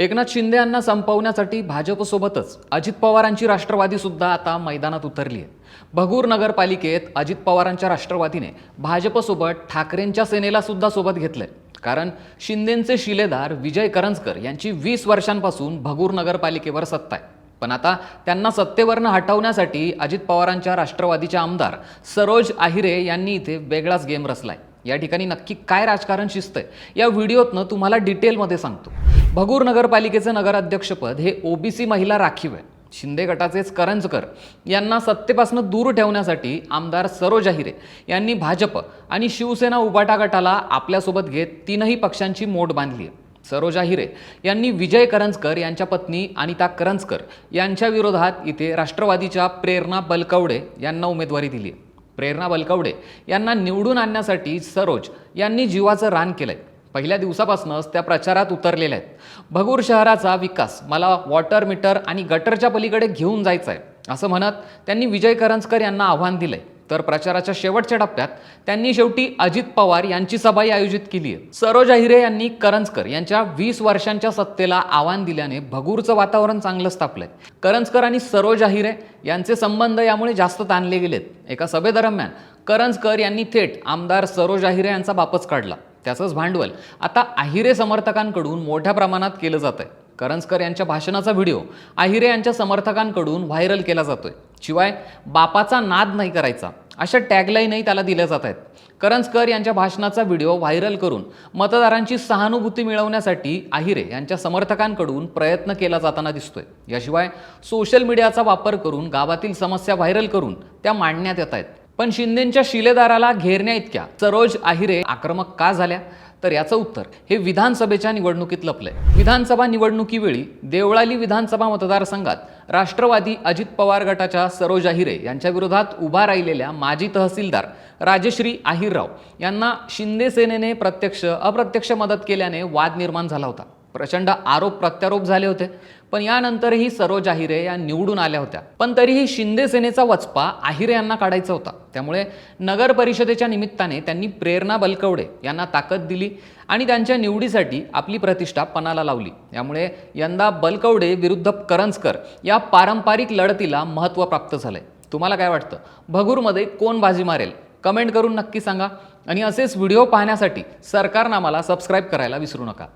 एकनाथ शिंदे यांना संपवण्यासाठी भाजपसोबतच अजित पवारांची राष्ट्रवादी सुद्धा आता मैदानात उतरली आहे भगूर नगरपालिकेत अजित पवारांच्या राष्ट्रवादीने भाजपसोबत ठाकरेंच्या सेनेला सुद्धा सोबत घेतलंय. कारण शिंदेंचे शिलेदार विजय करंजकर यांची वीस वर्षांपासून भगूर नगरपालिकेवर सत्ता आहे. पण आता त्यांना सत्तेवरनं हटवण्यासाठी अजित पवारांच्या राष्ट्रवादीचे आमदार सरोज आहिरे यांनी इथे वेगळाच गेम रचलाय. या ठिकाणी नक्की काय राजकारण शिजतंय या व्हिडिओतनं तुम्हाला डिटेलमध्ये सांगतो. भगूर नगरपालिकेचं नगराध्यक्षपद हे ओबीसी महिला राखीव आहे. शिंदे गटाचेच करंजकर यांना सत्तेपासून दूर ठेवण्यासाठी आमदार सरोज अहिरे यांनी भाजप आणि शिवसेना उबाटा गटाला आपल्यासोबत घेत तीनही पक्षांची मोड बांधली आहे. सरोज अहिरे यांनी विजय करंजकर यांच्या पत्नी अनिता करंजकर यांच्या विरोधात इथे राष्ट्रवादीच्या प्रेरणा बलकवडे यांना उमेदवारी दिली आहे. प्रेरणा बलकवडे यांना निवडून आणण्यासाठी सरोज यांनी जीवाचं रान केलंय. पहिल्या दिवसापासूनच त्या प्रचारात उतरलेल्या आहेत. भगूर शहराचा विकास मला वॉटर मीटर आणि गटरच्या पलीकडे घेऊन जायचं आहे असं म्हणत त्यांनी विजय करंजकर यांना आव्हान दिलंय. तर प्रचाराच्या शेवटच्या टप्प्यात त्यांनी शेवटी अजित पवार यांची सभाही आयोजित केली आहे सरोज अहिरे यांनी करंजकर यांच्या वीस वर्षांच्या सत्तेला आव्हान दिल्याने भगूरचं वातावरण चांगलं स्थापलंय करंजकर आणि सरोज अहिरे यांचे संबंध यामुळे जास्त ताणले गेलेत. एका सभेदरम्यान करंजकर यांनी थेट आमदार सरोज अहिरे यांचा बापच काढला. त्याचंच भांडवल. आता आहिरे समर्थकांकडून मोठ्या प्रमाणात केलं जातं आहे करंजकर यांच्या भाषणाचा व्हिडिओ आहिरे यांच्या समर्थकांकडून व्हायरल केला जातोय. शिवाय बापाचा नाद नाही करायचा अशा टॅगलाईनही त्याला दिल्या जात आहेत. करंजकर यांच्या भाषणाचा व्हिडिओ व्हायरल करून मतदारांची सहानुभूती मिळवण्यासाठी आहिरे यांच्या समर्थकांकडून प्रयत्न केला जाताना दिसतोय. याशिवाय सोशल मीडियाचा वापर करून गावातील समस्या व्हायरल करून त्या मांडण्यात येत आहेत. पण शिंदेच्या शिलेदाराला घेरण्या इतक्या. सरोज आहिरे आक्रमक का झाल्या? तर याचं उत्तर हे विधानसभेच्या निवडणुकीत लपलंय. विधानसभा निवडणुकीवेळी देवळाली विधानसभा मतदारसंघात राष्ट्रवादी अजित पवार गटाच्या सरोज आहिरे यांच्या विरोधात उभा राहिलेल्या माजी तहसीलदार राजश्री आहिरराव यांना शिंदे सेनेने प्रत्यक्ष अप्रत्यक्ष मदत केल्याने वाद निर्माण झाला होता. प्रचंड आरोप प्रत्यारोप झाले होते. पण यानंतरही सरोज आहिरे या निवडून आल्या होत्या. पण तरीही शिंदे सेनेचा वचपा आहिरे यांना काढायचा होता. त्यामुळे नगर परिषदेच्या निमित्ताने त्यांनी प्रेरणा बलकवडे यांना ताकद दिली आणि त्यांच्या निवडीसाठी आपली प्रतिष्ठा पणाला लावली. यामुळे यंदा बलकवडे विरुद्ध करंजकर या पारंपरिक लढतीला महत्त्व प्राप्त झालंय. तुम्हाला काय वाटतं? भगूरमध्ये कोण बाजी मारेल? कमेंट करून नक्की सांगा. आणि असेच व्हिडिओ पाहण्यासाठी सरकारनामाला सबस्क्राईब करायला विसरू नका.